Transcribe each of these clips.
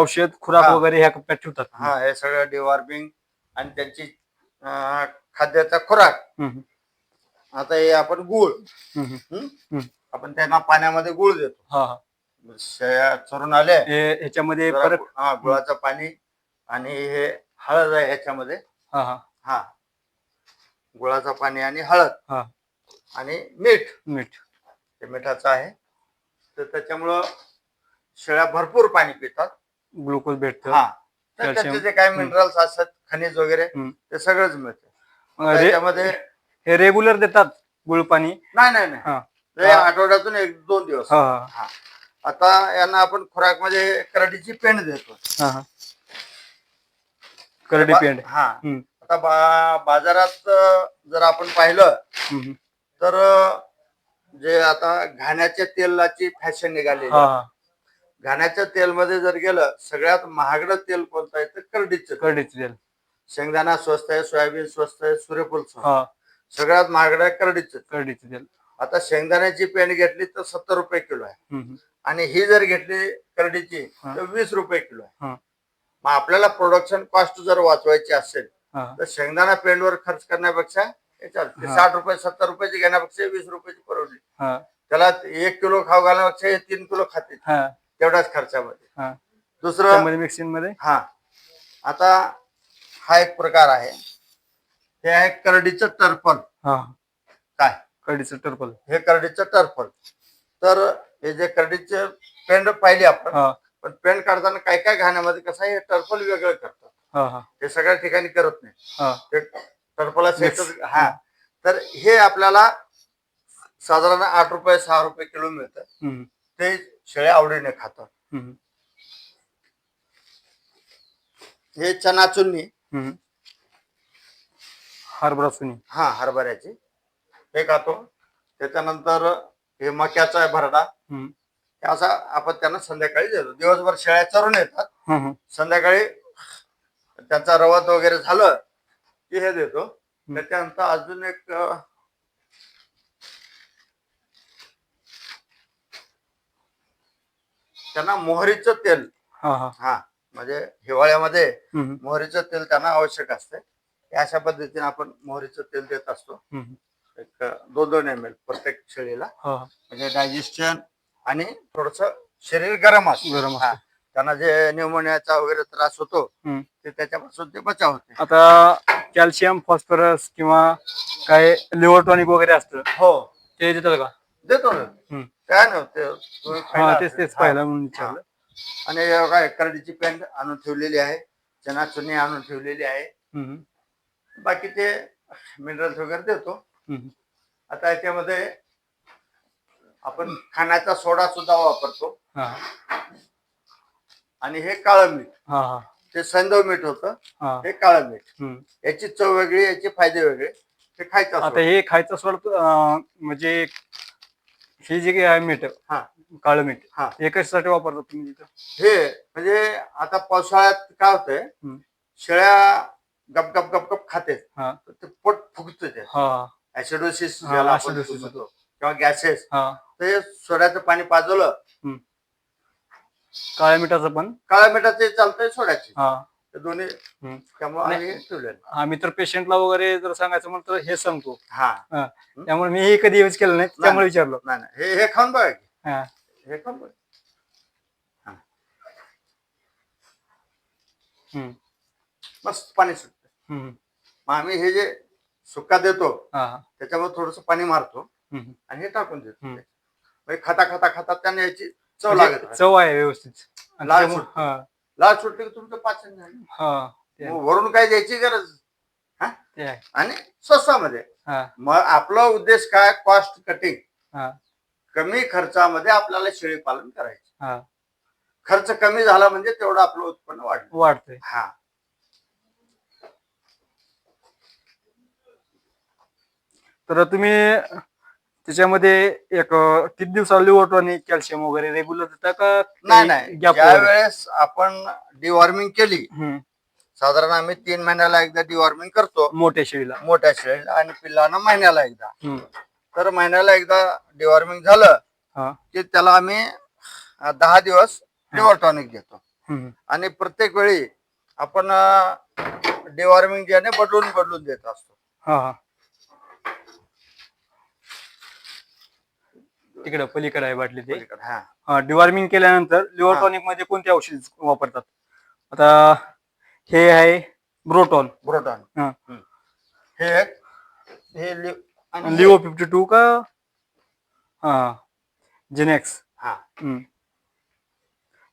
औषध खुराक हा. वगैरे ह्या कप्प्यात ठेवतात. हा हे सगळं डिवॉर्मिंग आणि त्यांची अं, खाद्याचा खुराक. हम्म, आता हे आपण गुळ. हम्म, हम्म. हं? हम्म. आपण त्यांना पाण्यामध्ये गुळ देतो. हा हा. शेळ्या चरून आले हे ह्याच्यामध्ये जरा परत गु- हा गुळाचं पाणी आणि हे हळद आहे ह्याच्यामध्ये. हा हा. हा. गुळाचं पाणी आणि हळद. हा. आणि मीठ. मीठ. ते मिठाचं आहे. तर त्याच्यामुळं शेळ्या भरपूर पाणी पितात. ग्लुकोज भेटतं हा. तर. त्याचे जे काय. मिनरल्स असतात खनिज वगैरे हम्म. ते सगळंच मिळतं. मग रे- त्याच्यामध्ये हे रेग्युलर देतात गुळ पाणी? नाही नाही नाही. हा. ते आठवड्यातून एक दोन दिवस. हा हा. हा. आता यांना आपण खुराकमध्ये करडीची पेंड देतो. हा हा. करडी बा- पेंड. हा. हम्म, आता बा- बाजारात अं, जर आपण पाहिलं हम्म. तर अं, जे आता घाण्याच्या तेलाची फॅशन हा. हा. घाण्याच्या तेलमध्ये जर गेलं सगळ्यात महागडं तेल कोणतं आहे तर करडीचं. करडीचं तेल शेंगदाणा स्वस्त आहे सोयाबीन स्वस्त आहे सूर्यफूल स्वस्त. हा सगळ्यात महागडं आहे करडीचं. करडीचं तेल आता शेंगदाण्याची पेंड घेतली तर सत्तर रुपये किलो आहे हम्म. आणि ही जर घेतली करडीची. तर वीस रुपये किलो आहे हा. मग आपल्याला प्रोडक्शन कॉस्ट जर वाचवायची असेल हा तर शेंगदाणा पेंडवर खर्च करण्यापेक्षा हे चालते हा. साठ रुपये सत्तर रुपयाची घेण्यापेक्षा वीस रुपयाची परवडली हा त्याला एक किलो खाऊ घालण्यापेक्षा हे तीन किलो खाते हा तेवढ्याच खर्चामध्ये. हा. दुसरं त्यामध्ये मिक्सिंगमध्ये? हा. आता हा एक प्रकार आहे. हे आहे करडीचं टर्पल. हा. काय? करडीचं टर्पल. हे करडीचं टर्पल. तर हे जे करडीचे पेंड पाहिली आपण हा. पण पेंड काढताना काय काय घाण्यामध्ये कसं आहे हे टर्पल वेगळं करतात. हा हा. हे सगळ्या ठिकाणी करत नाही. हा. ते टर्पला Mix. सेटच हा. तर हे आपल्याला साधारण आठ रुपये सहा रुपये किलो मिळतं. हम्म, ते शेळ्या आवडीने खातात. हे चना चुन्नी. हम्म. हरभरा सुनी हा हरभऱ्याची. हे खातो. त्याच्यानंतर हे मक्याचा आहे भरडा. असा आपण त्यांना संध्याकाळी देतो. दिवसभर शेळ्या चरून येतात. संध्याकाळी त्यांचा रवत वगैरे झालं की हे देतो. त्याच्यानंतर अजून एक त्यांना मोहरीचं तेल. हा हा. हा म्हणजे हिवाळ्यामध्ये हम्म, मोहरीचं तेल त्यांना आवश्यक असते. अशा पद्धतीने आपण मोहरीचं तेल देत असतो. हम्म. एक दोन दोन एम एल प्रत्येक शेळीला. हा. हा. म्हणजे डायजेशन आणि थोडस शरीर गरम असतं. गरम हा. त्यांना जे न्यूमोनियाचा वगैरे त्रास होतो हम्म. ते त्याच्यापासून ते बचाव होते. आता कॅल्शियम फॉस्फरस किंवा काय लिव्हर टॉनिक वगैरे असतं हो. ते देतात का? देतो ना. काय नव्हते तेच. तेच. पाहिलं म्हणून विचारलं. आणि काय करडीची पेंड आणून ठेवलेली आहे. चना चुनी आणून ठेवलेली आहे. हम्म, बाकीचे मिनरल्स वगैरे देतो. आता याच्यामध्ये आपण खाण्याचा सोडा सुद्धा वापरतो. हा. आणि हे काळं मीठ. ते संदव मीठ होतं. हा. हे काळं मीठ. याची चव वेगळी याचे फायदे वेगळे. हे खायचं आता. हे खायचं सोडत म्हणजे हे जे काही आहे मीठ हा. काळं मीठ हा. हे कशासाठी वापरतात तुम्ही तिथं? हे म्हणजे आता पावसाळ्यात काय होतंय? हम्म. शेळ्या गप गप गप गप खाते. हा. ते पोट फुगत ते. हा. ऍसिडोसिस हा, ज्याला आपण acidosis म्हणतो. किंवा गॅसेस हा. ते सोड्याचं पाणी पाजवलं. काळ्या मिठाचं पण? काळ्या मिठाचे चालतंय सोड्याचे. हा. ते दोन्ही. त्यामुळे. आम्ही ठेवले आम्ही तर पेशंटला वगैरे जर सांगायचं म्हणलं तर हे सांगतो हा हा. त्यामुळे मी हे कधी यूज केलं नाही त्यामुळे विचारलं नाही नाही हे हे खाऊन बघा की. हा हे खाऊन बघा हम्म, मस्त पाणी सुटतं हम्म. मग आम्ही हे जे सुका देतो हा हा. त्याच्यामध्ये थोडस पाणी मारतो हम्म. आणि हे टाकून देतो हम्म. म्हणजे खाता खाता खाता त्यांना याची चव म्हणजे लागत राहते. चव आहे व्यवस्थित आणि लाल त्यामुळे-. हा लाल सुटली की तुमचं पाचन झालं. हा ते आहे. मग वरून काय द्यायची गरज? हा? ते आहे. आणि स्वस्तामध्ये. हा. मग आपला उद्देश काय? कॉस्ट कटिंग हा. कमी खर्चामध्ये आपल्याला शेळी पालन करायचं. हा. खर्च कमी झाला म्हणजे तेवढं आपलं उत्पन्न वाढलं. वाढतंय. हा. तर तुम्ही त्याच्यामध्ये एक अं, किती दिवसाला लिव्हर आणि कॅल्शियम वगैरे रेग्युलर देता का नाही नाही. गॅप ज्या वेळेस आपण डिवॉर्मिंग केली. साधारण आम्ही तीन महिन्याला एकदा डिवॉर्मिंग करतो. मोठ्या शेळीला. मोठ्या शेळीला आणि पिल्लांना महिन्याला एकदा. हम्म. तर महिन्याला एकदा डिवॉर्मिंग झालं हा. की त्याला आम्ही अं, दहा दिवस डिवॉर टॉनिक देतो हम्म. आणि प्रत्येक वेळी आपण डिवॉर्मिंग ज्याने बदलून बदलून देत असतो. हा हा. तिकडं पलीकडे आहे बाटली ते. पलीकडे. हा. डिवॉर्मिंग केल्यानंतर लिव्हर हा. टॉनिकमध्ये कोणते औषध वापरतात? आता हे आहे ब्रोटॉन ब्रोटॉन हा. हे एक लि- आणि लिओ फिफ्टी टू का? हा. जेनेक्स हा. हम्म.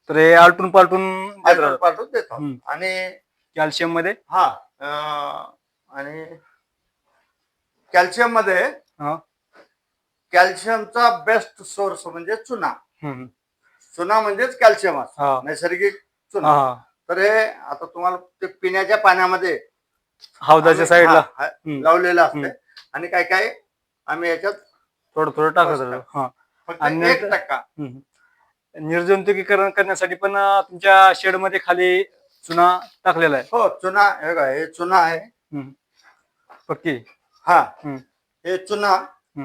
तर हे आलटून पालटून पालटून देतो हम्म. आणि कॅल्शियममध्ये? हा. अं, आणि कॅल्शियममध्ये हा. कॅल्शियमचा बेस्ट सोर्स म्हणजे चुना हम्म. चुना म्हणजेच कॅल्शियम असतो हा नैसर्गिक चुना हा तर हे आता तुम्हाला ते पिण्याच्या पाण्यामध्ये हौदाच्या आम्ही- साईडला हा, हा, हम्म. लावलेलं असतं. आणि काय काय आम्ही याच्यात थोडं थोडं टाकत. राहतो. हा फक्त आणि एक नंतर- टक्का हम्म. निर्जंतुकीकरण करण्यासाठी पण अं, तुमच्या शेडमध्ये खाली चुना टाकलेला आहे हो चुना हे बघा हे चुना आहे हम्म. पक्की हा हम्म. हे चुना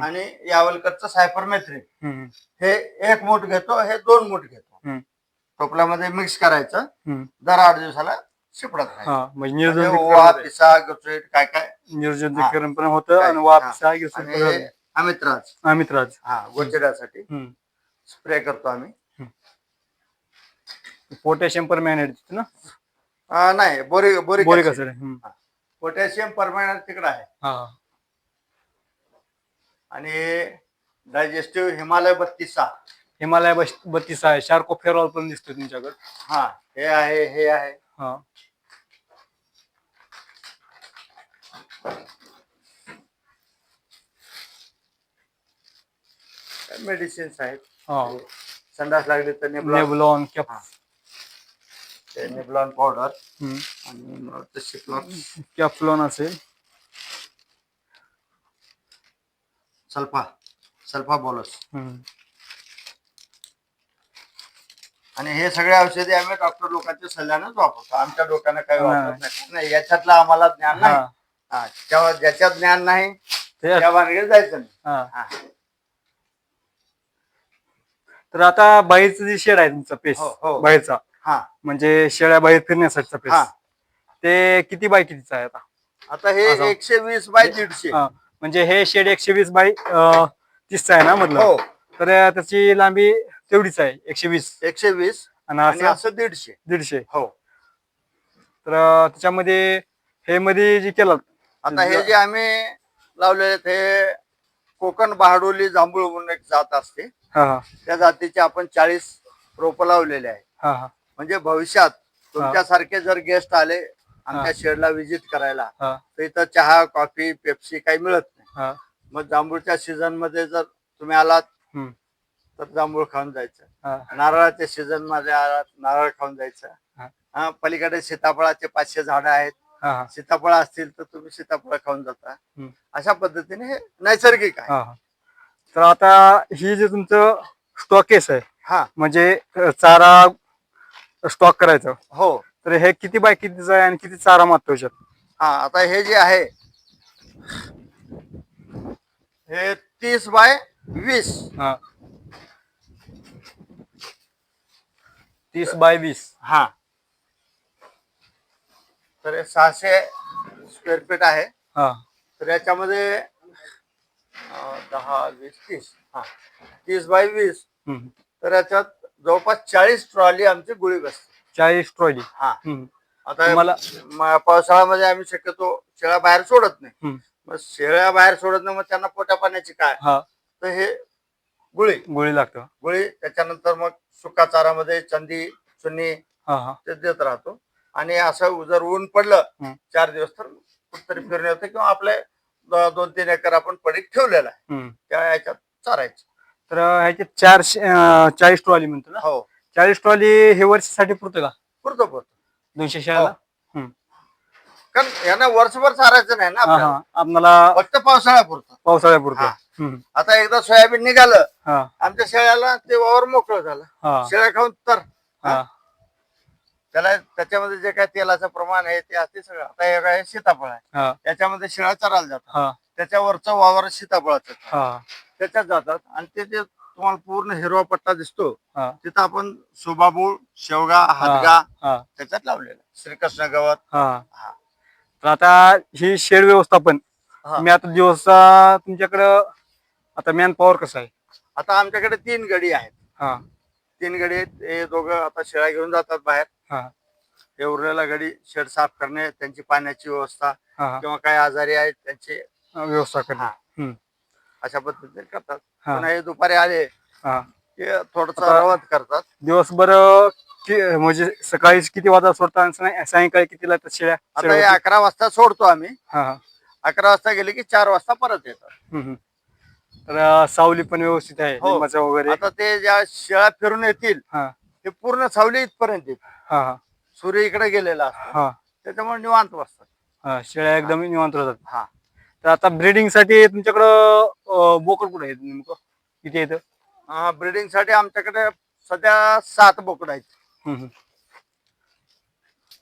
आणि यावलकरचं सायपरमेथ्रिन. हम्म. हे एक मूठ घेतो हे दोन मूठ घेतो. टोपल्यामध्ये मिक्स करायचं. दर आठ दिवसाला शिपडत हा म्हणजे म्हणजे पिसा काय काय? निर्जंतुकीकरण पण होतं आणि आणि हे अमित्राज. अमित्राज. हा गोचिड्यासाठी. स्प्रे करतो आम्ही. पोटॅशियम पर मॅनेट ना? नाही बोरी acid. असेल हम्म. पोटॅशियम परमनंट तिकडे आहे. हा. आणि डायजेस्टिव्ह हिमालय बत्तीसा. हिमालय बस- बत्तीस आहे. शार्को फेरॉल पण दिसतो तुमच्याकडे. हा हे आहे हे आहे. हा. मेडिसिन्स आहेत? हा. संडास लागली तर नेबलॉन नेबलॉन कॅप हा. ते नेबलॉन पावडर. आणि मला वाटतं शिपलॉन कॅप्लॉन असेल सल्फा सल्फा बोलस. आणि हे सगळे औषधे आम्ही डॉक्टर लोकांच्या सल्ल्यानेच वापरतो आमच्या डोक्यानं काही. वापरत नाही नाही याच्यातलं आम्हाला ज्ञान नाही हा हा, जेव्हा ज्याच्यात ज्ञान नाही ते त्या भानगडीत जायचं नाही हा हा. तर आता बाहेरचं जे शेड आहे तुमचा पेस हो, हो. बाहेरचा हा म्हणजे शेळ्या बाहेर फिरण्यासाठीचा पेस हा. ते किती बाय कितीचा आहे आता आता हे असं. एकशे वीस बाय दीडशे हा. म्हणजे हे शेड एकशे वीस बाय तीसचा आहे ना हो. मधलं तर त्याची लांबी तेवढीच आहे एकशे वीस एकशे वीस आणि आणि असं असं दीडशे. दीडशे. हो. तर त्याच्यामध्ये हे मध्ये जे केलं आता हे जे आम्ही लावलेले आहेत, हे कोकण बहाडोली जांभूळ म्हणून एक जात असते. हा हा. त्या जातीचे आपण चाळीस रोप लावलेले आहे हा हा. म्हणजे भविष्यात तुमच्यासारखे जर गेस्ट आले आमच्या हा. शेडला व्हिजिट करायला हा. तर इथं चहा कॉफी पेप्सी काही मिळत हा. मग जांभूळच्या सीझनमध्ये जर तुम्ही आलात हम्म. तर जांभूळ खाऊन जायचं. हा. नारळाच्या सीझनमध्ये आलात नारळ खाऊन जायचं. हा. हा पलीकडे सीताफळाचे पाचशे झाडं आहेत. हा हा. सीताफळ असतील तर तुम्ही सीताफळ खाऊन जाता. हम्म. अशा पद्धतीने हे नैसर्गिक आहे. हा हा. तर आता ही जे तुमचं स्टॉकेस आहे हा. म्हणजे अं, चारा स्टॉक करायचं. हो. तर हे किती बाय कितीचं आहे आणि किती चारा मागतो याच्यात? हा आता हे जे आहे हे तीस बाय वीस. हा. तीस बाय वीस. हा. तर हे सहाशे स्क्वेअर फीट आहे. हा. तर याच्यामध्ये अं, दहा वीस तीस. हा. तीस बाय वीस. हम्म. तर याच्यात जवळपास चाळीस ट्रॉली आमची गुळी बसते. चाळीस ट्रॉली. हा. हम्म. आता तुम्हाला- म- पावसाळ्यामध्ये आम्ही शक्यतो शेळ्या बाहेर सोडत नाही. हम्म. मग शेळ्या बाहेर सोडत नाही मग त्यांना पोटा पाण्याची काय? हा. तर हे गुळी. गोळी लागतं. गुळी त्याच्यानंतर मग सुका चारामध्ये चंदी चुन्नी हा हा. ते देत राहतो. आणि असं जर ऊन पडलं हम्म. चार दिवस तर कुठतरी फिरणे होते किंवा आपले द- दोन तीन एकर आपण पडीक ठेवलेला आहे. हम्म. त्या याच्यात चारायचं. तर ह्याचे चारशे अं, चाळीस ट्रॉली म्हणतो ना? हो. चाळीस ट्रॉली हे वर्षासाठी पुरतं का? पुरतो पुरतो. दोनशे शेळ्याला? हो. कारण यांना वर्षभर चारायचं नाही ना आपल्याला. आपल्याला फक्त पावसाळ्यापुरतं. पावसाळ्यापुरतं. हा. आता एकदा सोयाबीन निघालं. हा. आमच्या शेळ्याला ते वावर मोकळं झालं. हा. शेळ्या खाऊन तर हा. त्याला त्याच्यामध्ये जे काय तेलाचं प्रमाण आहे ते असते सगळं. आता हे काय सीताफळ आहे. हा. त्याच्यामध्ये शेळ्या चरायला जातात. हा. त्याच्यावरचं वावर सीताफळाचं हा. त्याच्यात जातात आणि ते जे तुम्हाला पूर्ण हिरवा पट्टा दिसतो हा. तिथं आपण सुबाबूळ शेवगा हातगा हा. त्याच्यात लावलेला. श्रीकृष्ण गवत. हा. हा. तर आता ही शेड व्यवस्थापन. हा. मी आता दिवसा तुमच्याकडं आता मॅन पॉवर कसं आहे? आता आमच्याकडे तीन गडी आहेत. हा. तीन गडी आहेत. हे दोघं आता शेळ्या घेऊन जातात बाहेर. हा. हे उरलेला गडी शेड साफ करणे त्यांची पाण्याची व्यवस्था हा. किंवा काही आजारी आहेत त्यांचे हा व्यवस्था करणे. हा. हम्म. अशा पद्धतीने करतात. हा. हे दुपारी आले हा. की थोडस आता- रवत करतात. दिवसभर कि- म्हणजे सकाळी किती वाजता सोडता आणि साय- सायंकाळी कितीला त्या शेळ्या आता हे शेळ्या- अकरा वाजता सोडतो आम्ही. हा हा. अकरा वाजता गेले की चार वाजता परत येतात हम्म, हम्म. तर अं, सावली पण व्यवस्थित आहे हो. लिंबाचं वगैरे. आता ते ज्या शेळ्या फिरून येतील हा. ते पूर्ण सावली इथपर्यंत येतील. हा हा. सूर्य इकडे गेलेला असतो. हा. त्याच्यामुळे निवांत बसतात. हा शेळ्या एकदम निवांत राहतात. हा. तर आता ब्रीडिंगसाठी तुमच्याकडं अं, बोकड कुठे आहेत नेमकं? किती येतं ब्रिडिंगसाठी आमच्याकडे सध्या सात बोकड आहेत.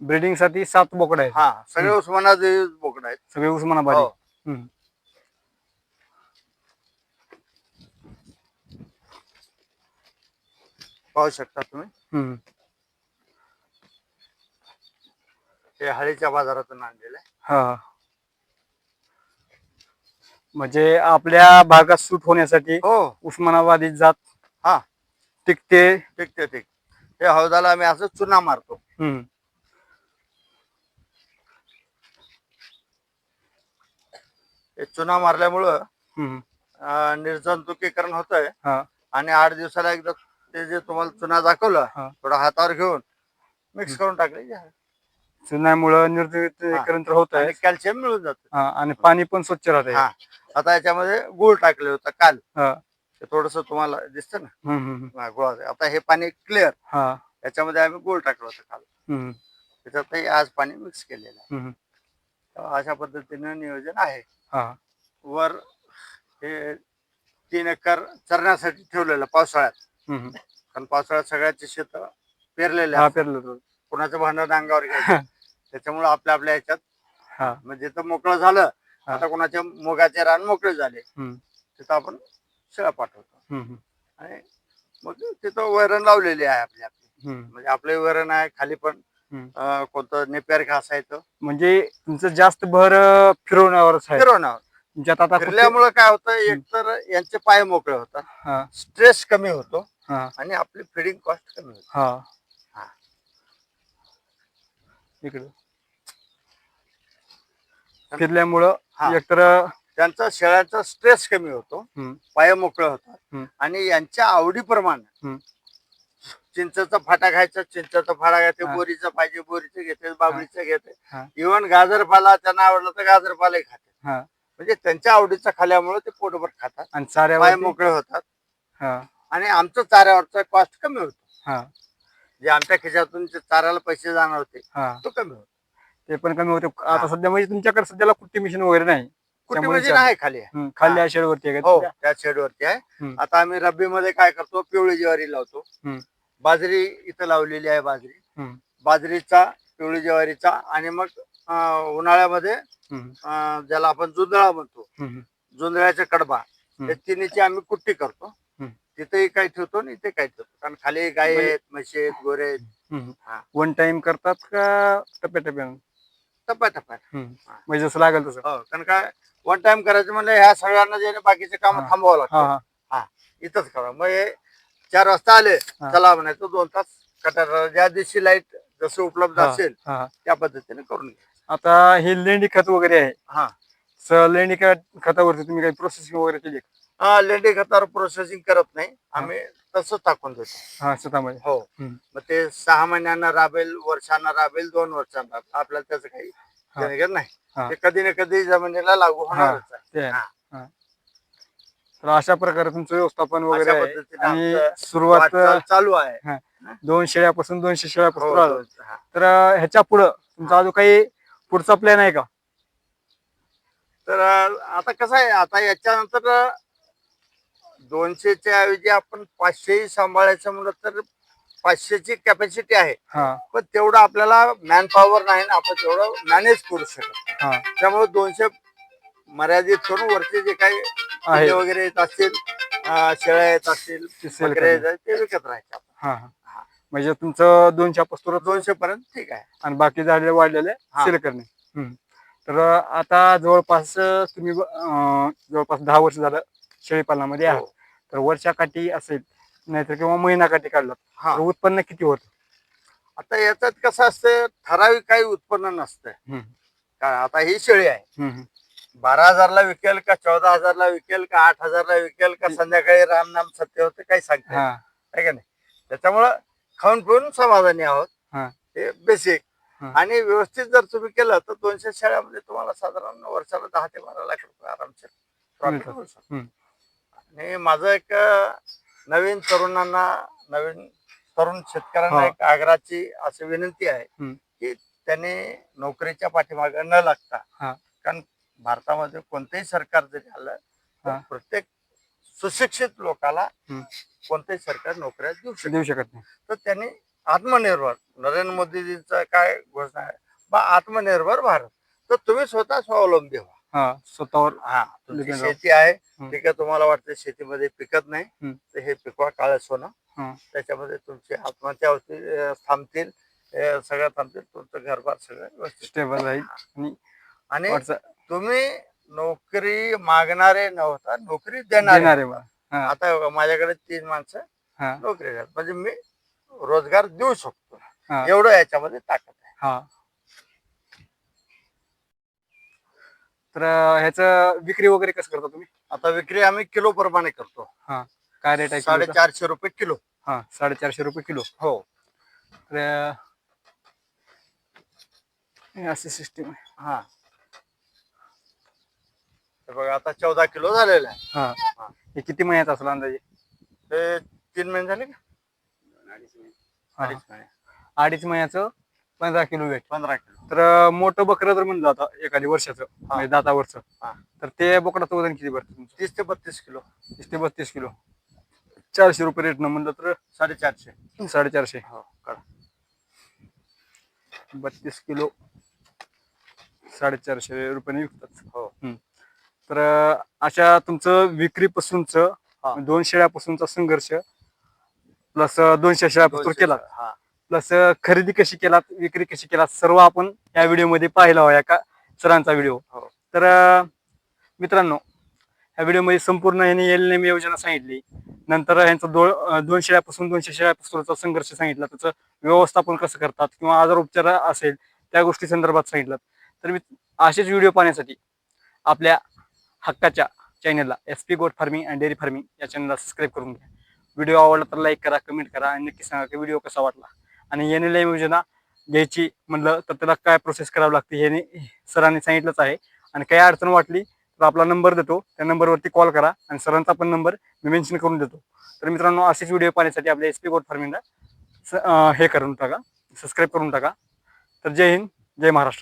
ब्रीडिंगसाठी सात बोकड आहेत. हा सगळे उस्मानाबादी बोकड आहेत. सगळे उस्मानाबादी. हो. हम्म. पाहू शकता तुम्ही. हम्म. हे हळीच्या बाजारातून आणलेलं आहे. हा. म्हणजे आपल्या भागात सूट होण्यासाठी हो. उस्मानाबादी जात हा. टिकते. ठीक ठीक ठीक हे हौदाला आम्ही असं चुना मारतो हम्म. हे चुना मारल्यामुळं हम्म. अं, निर्जंतुकीकरण होतंय हा आणि आठ दिवसाला एकदा ते जे तुम्हाला चुना दाखवलं. थोडा हातावर घेऊन मिक्स करून टाकले की झालं. चुनामुळं निर्जलीकरण तर होत आहे आणि कॅल्शियम मिळून जातं हा, आणि पाणी पण स्वच्छ राहते हा आता याच्यामध्ये गुळ टाकले होतं काल हा. ते थोडस तुम्हाला दिसतं ना? हा, गुळाचं आता हे पाणी क्लिअर हा. याच्यामध्ये आम्ही गुळ टाकलं होतं काल. हम्म, त्याच्यातही आज पाणी मिक्स केलेलं आहे. हम्म, तर अशा पद्धतीनं नियोजन आहे. हा. वर हे तीन एकर चरण्यासाठी ठेवलेलं पावसाळ्यात. हम्म. कारण पावसाळ्यात सगळ्याचे शेत पेरलेले हा असतात. पेरलं होतं. कुणाचं भांडण अंगावर घ्यायचं. त्याच्यामुळे आपल्या आपल्या ह्याच्यात हा. म्हणजे तर मोकळं झालं. हा. आता कोणाच्या मुगाचे रान मोकळे झाले. हम्म, तिथं आपण शेळा पाठवतो. हम्म, आणि मग तिथं वैरण लावलेली आहे आपली आपली. हम्म, म्हणजे आपले वैरण आहे खाली पण हम्म. अं, कोणतं नेपेर घास आहे तो. म्हणजे तुमचं जास्त भर अं, फिरवण्यावरच आहे. फिरवणार तुमच्यात आता कुठे- फिरल्यामुळे काय होतं एक तर यांचे पाय मोकळे होतात. हा. स्ट्रेस कमी होतो. हा. आणि आपली फिडिंग कॉस्ट कमी होते. हा. हा. इकडे. फिरल्यामुळं हा. एकतर त्यांचा शेळ्यांचा स्ट्रेस कमी होतो. पाय मोकळे होतात. आणि यांच्या आवडीप्रमाणे. चिंचेचा फाटा खायचा चिंचेचा फाटा घ्यायचे. बोरीचं पाहिजे बोरीचं घेते बाबळीचं घेते. इव्हन गाजर पाला त्यांना आवडलं तर गाजर पालाही खाते म्हणजे त्यांच्या आवडीचा खाल्यामुळे ते पोटभर खातात. आणि पाय मोकळे होतात. आणि आमचं चाऱ्यावरचा कॉस्ट कमी होतो. जे आमच्या खिशातून चाऱ्याला पैसे जाणार होते तो कमी होतो. ते पण कमी होते. आता सध्या म्हणजे तुमच्याकडे सध्याला कुट्टी मिशन वगैरे नाही. त्यामुळे म्हणजे आहे खाली. हम्म, खाली शेड वरती आहे का हो तुमच्या? त्या शेडवरती आहे. हम्म. आता आम्ही रब्बी मध्ये काय करतो पिवळी ज्वारी लावतो. हम्म. बाजरी इथं लावलेली आहे बाजरी. हम्म, बाजरीचा पिवळी ज्वारीचा आणि मग अं, उन्हाळ्यामध्ये हम्म, अं, ज्याला आपण जुंधळा म्हणतो. हम्म, जुंधळ्याचा कडबा. या तिन्हीची आम्ही कुट्टी करतो. हम्म. तिथेही काही ठेवतो आणि इथे काही ठेवतो. कारण खाली गाय म्हणजे- आहेत म्हशी आहेत गोरे आहेत. हम्म. हा. वन टाइम करतात का टप्प्या टप्प्या टप्प्यात. म्हणजे जसं लागेल तसं. हो कारण काय वन टाइम करायचं म्हणजे ह्या सगळ्यांना जे बाकीचे काम. थांबवावं लागतं. हा इथंच करा. मग हे चार वाजता आले. चला म्हणायचं दोन तास कटार ज्या दिवशी लाइट जसं उपलब्ध असेल. त्या पद्धतीने करून घ्या. आता हे लेंडी खत वगैरे आहे. हा. लेंडी खत- खतावरती तुम्ही काही प्रोसेसिंग वगैरे केली? हा, लेंडी खतावर प्रोसेसिंग करत नाही. आम्ही तसंच टाकून देतो हा शेतामध्ये हो हम्म. मग ते सहा महिन्यांना राबेल वर्षांना राबेल दोन वर्षांना राबेल आपल्याला त्याचं काही हा. देणं-घेणं नाही. ते कधी ना कधी जमिनीला लागू होणारच आहे ते आहे. हा. तर अशा प्रकारे तुमचं व्यवस्थापन वगैरे अशा आहे पद्धतीने आणि आमचं सुरुवात वाटचाल चालू आहे दोन शेळ्यापासून दोनशे हो, शेळ्यापासून राहिलं. हो, हा. तर अं, ह्याच्या पुढं तुमचा अजून काही पुढचा प्लॅन आहे का तर अं, आता कसं आहे आता याच्यानंतर अं, दोनशेच्या ऐवजी आपण पाचशेही सांभाळायचं म्हणलं तर पाचशेची कॅपॅसिटी आहे हा पण तेवढं आपल्याला मॅन पॉवर नाही ना आपण तेवढं मॅनेज करू शकत हा त्यामुळे दोनशे मर्यादित करून वरचे जे काही आहे पिल्ले वगैरे येत असतील अं, शेळ्या येत असतील ते sell बकऱ्या येत करणे. असतील, ते विकत राहायचे आपण. हा हा म्हणजे तुमचं दोनशे पस्तूर दोनशे पर्यंत ठीक आहे आणि बाकी झालेले वाढलेले हा. सेल करणे हम्म. तर आता जवळपास तुम्ही अं, जवळपास दहा वर्ष झालं शेळीपालनामध्ये आहात हो. तर वर्षा काठी असेल नाहीतर किंवा महिना काठी काढलात हा. तर उत्पन्न किती होत? आता याच्यात कसं असतं ठराविक काही उत्पन्न नसतं का आता ही शेळी आहे. बारा हजारला विकेल का चौदा हजारला विकेल का आठ हजारला विकेल का संध्याकाळी रामनाम सत्य होतं काही सांगता येत हा. आहे का नाही? त्याच्यामुळं खाऊन पिऊन समाधानी आहोत. हा. हे बेसिक हा. आणि व्यवस्थित जर तुम्ही केलं तर दोनशे शेळ्यामध्ये तुम्हाला साधारण वर्षाला दहा ते बारा लाख रुपये आरामशीर profit. होऊ शकतो. हम्म. आणि माझं एक नवीन तरुणांना नवीन तरुण शेतकऱ्यांना हा. एक आग्रहाची अशी विनंती आहे हम्म. की त्याने नोकरीच्या पाठीमागे न लागता हा. कारण भारतामध्ये कोणतेही सरकार जरी आलं तर हा. प्रत्येक सुशिक्षित लोकाला हम्म. कोणतेही सरकार नोकऱ्या देऊ शकते देऊ शकत नाही तर त्यांनी आत्मनिर्भर नरेंद्र मोदीजींचं काय घोषणा आहे बा आत्मनिर्भर भारत तर तुम्ही स्वतः स्वावलंबी व्हा हा स्वतःवर हा तुमची Depend राहा. शेती आहे. हम्म. आहे तुम्हाला वाटतं शेतीमध्ये पिकत नाही. तर हे पिकवा काळ सोनं. त्याच्यामध्ये तुमची आत्महत्या अं, थांबतील सगळं थांबतील तुमचं घरबार सगळं व्यवस्थित. स्टेबल राहील. आणि तुम्ही नोकरी मागणारे नव्हता नोकरी देणारे देणारे बा हा. आता बघा, माझ्याकडे तीन माणसं हा. नोकरी म्हणजे मी रोजगार देऊ शकतो. हा. एवढं याच्यामध्ये ताकद आहे. हा. तर ह्याचं विक्री वगैरे कसं करता तुम्ही? आता विक्री आम्ही किलो प्रमाणे करतो. हा. काय रेट आहे किलोचा? साडेचारशे रुपये किलो. हा साडेचारशे रुपये किलो. हो. तर हे अशी सिस्टीम आहे. हा. हे बघा आता चौदा किलो झालेला आहे. हा. हा. हे किती महिन्याचा असेल अंदाजे? ते तीन महिने झाले का? हा. अडीच महिने. अडीच महिन्याचं पंधरा किलो वेट पंधरा किलो. तर मोठं बकरं जर म्हणलं आता एखादी वर्षाचं म्हणजे दातावरचं हा. तर ते बोकडाचं वजन किती भरतं तुमचं? तीस ते बत्तीस किलो. तीस ते बत्तीस किलो. चारशे रुपये रेटनं म्हणलं तर साडेचारशे. साडेचारशे. हो काढा. बत्तीस किलो साडेचारशे रुपयाने विकतात हो. तर अं, अशा तुमचं विक्रीपासूनच हा. दोन शेळ्यापासूनचा संघर्ष प्लस दोनशे शेळ्यापासून केला. हा. प्लस खरेदी कशी केलात विक्री कशी केलात सर्व आपण या व्हिडिओमध्ये पाहिला हवा का सरांचा व्हिडिओ. हो. तर मित्रांनो या व्हिडिओमध्ये संपूर्ण यांनी एल एम योजना सांगितली. नंतर यांचं दो अं, दोन शेळ्यापासून दोनशे शेळ्यापासूनचा संघर्ष सांगितला. त्याचं व्यवस्थापन कसं करतात किंवा आजार उपचार असेल त्या गोष्टी संदर्भात सांगितलं. तर मी असेच व्हिडिओ पाहण्यासाठी आपल्या हक्काच्या चॅनलला S P goat farming and dairy farming या चॅनलला सबस्क्राईब करून घ्या. व्हिडिओ आवडला तर लाईक करा कमेंट करा आणि नक्की सांगा की व्हिडिओ कसा वाटला. आणि एन एल एम योजना घ्यायची म्हणलं तर त्याला काय प्रोसेस करावी लागते हे सरांनी सांगितलंच आहे. आणि काही अडचण वाटली तर आपला नंबर देतो. त्या नंबरवरती कॉल करा आणि सरांचा पण नंबर मी मेन्शन करून देतो. तर मित्रांनो असेच व्हिडिओ पाहण्यासाठी आपल्या एस पी गोट फार्मिंगला हे करून टाका. सबस्क्राईब करून टाका. तर जय हिंद जय महाराष्ट्र.